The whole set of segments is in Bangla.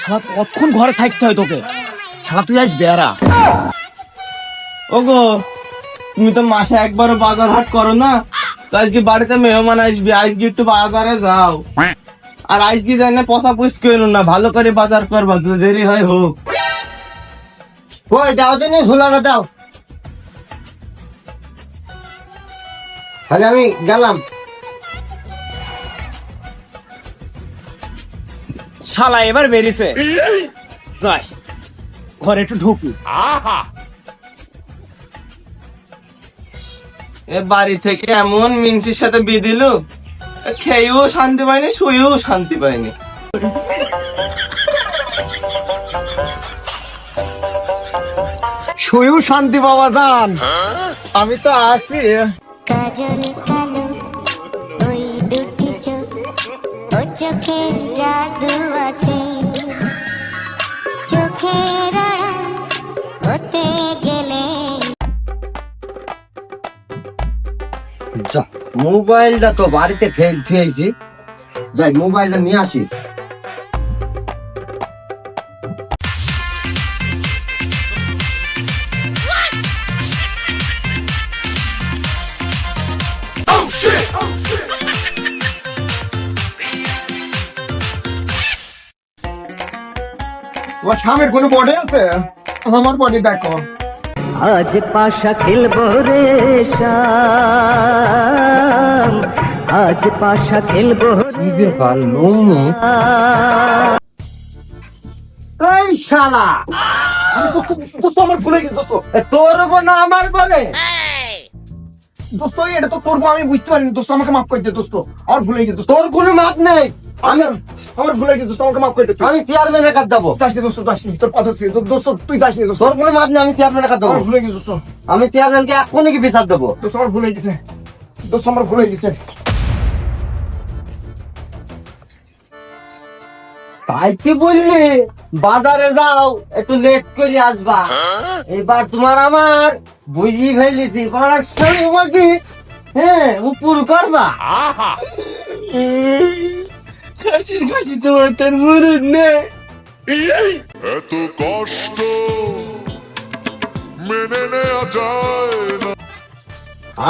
শালা কতক্ষণ ঘরে থাকতে হয় তোকে? শালা তুই আজ বেড়া ওগো তুমি তো মাসে একবারও বাজার হাট করো না? তো আজকে বাড়িতে মেহমান আসবে আজকে একটু বাজারে যাও। আর আজকে যাই না পচা পুষ কেন না ভালো করে বাজার করবা তো দেরি হয় হোক। কই দাও দিন ঝোলাটা দাও। তাহলে আমি গেলাম। শালা এবার বেরিয়েছে। যাই ঘরে একটু ঢুকি। এ বাড়ি থেকে এমন মিনসির সাথে বিদিল খেয়েও শান্তি পাইনি শুয়েও শান্তি পাইনি শুয়েও শান্তি পাওয়া যান। আমি তো আছি। ও চোখে জাদু আছে। চোখের আড়াল হতে গেলে। যা মোবাইলটা তো বাড়িতে ফেল থুয়েছি। যাই মোবাইলটা নিয়ে আসি। তোমার স্বামীর কোনো বডি আছে? আমার বডি দেখো। আজ পাশা খেলব রে আজ পাশা খেলব রে এই শালা! দোস্ত আমার ভুলে গেছে দোস্ত। তোর উপর না আমার বলে দোস্ত এটা তো করব আমি বুঝতে পারিনি। দোস্ত আমাকে মাফ করে দে দোস্ত। আমার ভুলে গেছে তোর কোনো মাপ নেই। আমি আমার ভুলে গেছে দোস্ত আমাকে মাফ করে দে তুই। আমি চেয়ারম্যানের কাছে যাব। যাস নি দোস্ত যাস নি তোর কথা ছিল দোস্ত তুই যাস নি তোর কোনো মাপ নেই আমি চেয়ারম্যানের কাছে আমার যাব ভুলে গেছে দোস্ত। আমি চেয়ারম্যানকে এখনই কি বিচার দেবো? দোস্ত আমার ভুলে গেছে দোস্ত আমার ভুলে গেছে তাই কি বললি? বাজারে যাও একটু লেট করে আসবা। এবার তোমার আমার বুঝি ফেলেছি তোমাকে হ্যাঁ উপর করবা। কাছির কাছি তোমার তোর মুরুদ নেই এত কষ্ট মেনে নেওয়া যায় না।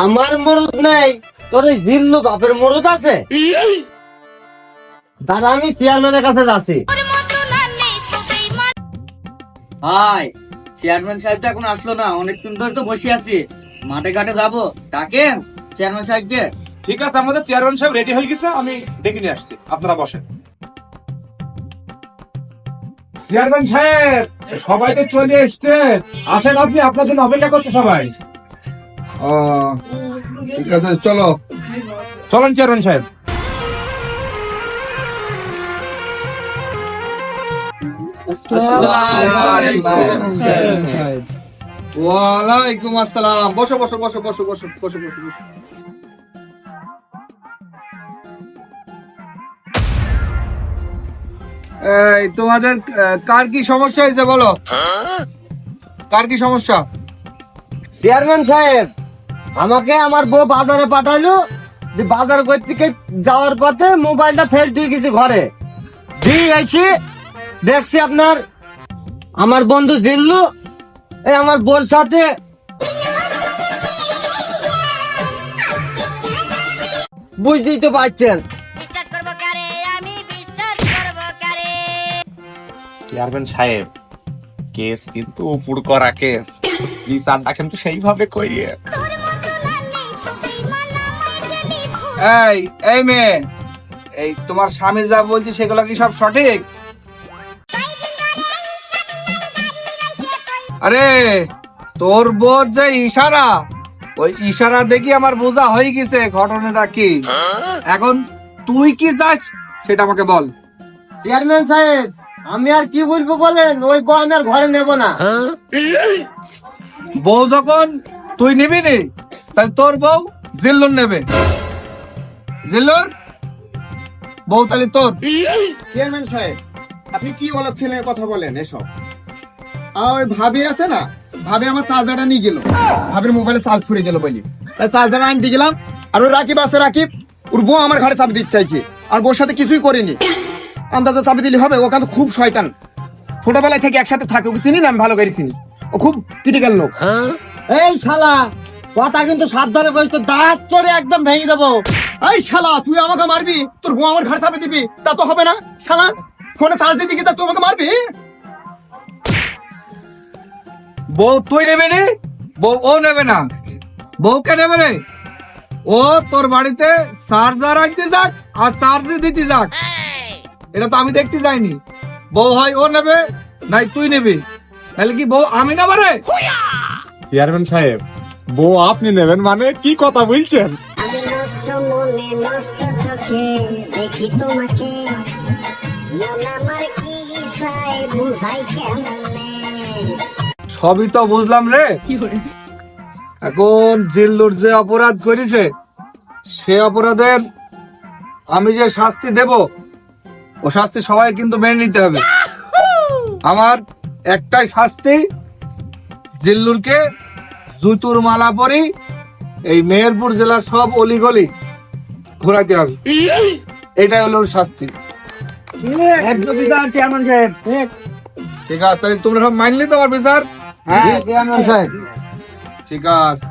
আমার মরুদ নেই তোর এই জিল্লু বাপের মরুদ আছে? দাদা আমি চেয়ারম্যানের কাছে যাচ্ছি। হাই চেয়ারম্যান সাহেব তো এখন আসলো না অনেকক্ষণ ধরে তো বসে আছি। মাঠে ঘাটে যাব। ডাকেন চেয়ারম্যান সাহেবকে। ঠিক আছে আমাদের চেয়ারম্যান সাহেব রেডি হয়ে গেছে আমি ডেকে নিয়ে আসছি। আপনারা বসেন। চেয়ারম্যান সাহেব সবাই তো চলে এসছে। আসেন আপনি আপনার জন্য অপেক্ষা করছে সবাই। ঠিক আছে চলো। চলেন চেয়ারম্যান সাহেব। ওয়ালাইকুম আসসালাম। বসো বসো বসো বসো বসো বসো বসো বসো। এই, তোমাদের কার কি সমস্যা হয়েছে বলো? কার কি সমস্যা? চেয়ারম্যান সাহেব, আমাকে আমার বউ বাজারে পাঠাইলো, যে বাজার থেকে যাওয়ার পথে মোবাইলটা ফেল দিয়ে গেছি ঘরে। দিয়ে আইছি, দেখছি আপনার, আমার বন্ধু জিল্লু, এই আমার বোর সাথে। বুঝতেই তো পারছেন। চেয়ারম্যান সাহেব কেস কিন্তু উপর করা কেস। বিচারটা কিন্তু সেইভাবে করিয়ে। এই এই মেয়ে এই তোমার স্বামী যা বলছে সেগুলো কি সব সঠিক? আরে তোর বোধ যে ইশারা ওই ইশারা দেখি আমার বোঝা হয়ে গেছে ঘটনাটা কি? এখন তুই কি চাস সেটা আমাকে বল। চেয়ারম্যান সাহেব আমি আর কি বলব বলেন? ওই বউ আমি আর ঘরে নেব না। বউ যখন তুই নিবি নি তাহলে তোর বউ জিল্লুর নেবে। জিল্লুর? বউ তাহলে তোর। চেয়ারম্যান সাহেব আপনি কি বলে ফেলে কথা বলেন এসব। আর ওই ভাবি আছে না? ভাবি আমার চার্জারটা নিয়ে গেল। ভাবির মোবাইলে চার্জ ফুরে গেল বলি। তাই চার্জার দিয়ে গেলাম আর ওই রাকিব আছে রাকিব ওর বউ আমার ঘরে চাবি দিতে চাইছে আর বউর সাথে কিছুই করিনি। আন্দাজে চাবি দিলে হবে ওখানে খুব শয়তান। ছোটবেলায় থেকে একসাথে থাকে ওকে চিনি না আমি ভালো করে চিনি। ও খুব ক্রিটিক্যাল লোক। এই শালা কথা কিন্তু সাবধানে কইস তো দাঁত চড়ে একদম ভেঙে দেবো। এই শালা তুই আমাকে মারবি? তোর বউ আমার ঘাড়ে চাবি দিবি? তা তো হবে না শালা। ফোনে চার্জ দিবি কি তা তুই আমাকে মারবি? বউ তুই নেবে রে বউ ও নেবে না। বউ কে নেবে রে? ও তোর বাড়িতে চার্জার আনতে যাক আর চার্জ দিতে যাক। এটা তো আমি দেখতে যাইনি। বউ হয় ও নেবে নাই তুই নেবি। তাহলে কি বউ আমি না রে? চেয়ারম্যান সাহেব বউ আপনি নেবেন মানে কি কথা বলছেন? দেখি তোমাকে। সবই তো বুঝলাম রে। এখন জিল্লুর যে অপরাধ করেছে সে অপরাধের আমি যে শাস্তি দেব ও শাস্তি সবাই কিন্তু মেনে নিতে হবে। আমার একটাই শাস্তি জিল্লুরকে জুতুর মালা পরি এই মেহেরপুর জেলার সব অলিগলি ঘোরাতে হবে। এটাই হলো ওর শাস্তি। চেয়ারম্যান সাহেব। ঠিক আছে তাহলে তোমরা সব মানলি তো আমার বিচার হ্যাঁ? চেয়ারম্যান সাহেব। ঠিক আছে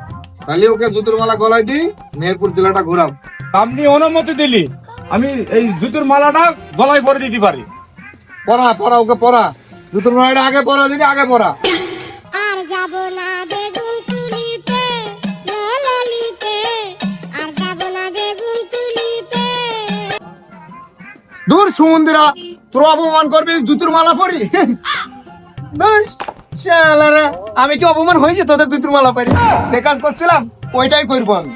তাহলে ওকে জুতোর মালা গলায় দিই মেহেরপুর জেলাটা ঘোরাম আপনি অনুমতি দিলি। আমি এই জুতোর মালাটা গলায় পরে দিতে পারি। পড়া পড়া ওকে পড়া জুতোর মালাটা আগে পড়া দিদি আগে পড়া আর যাব না বেগুন তুলিতে ললিতে আর যাব না বেগুন তুলিতে। দূর সমুদ্রা তোর অপমান করবি জুতুর মালা পরি। আমি কি অপমান হয়েছে তোদের জুতুর মালা পরি? যে কাজ করছিলাম ওইটাই করব আমি।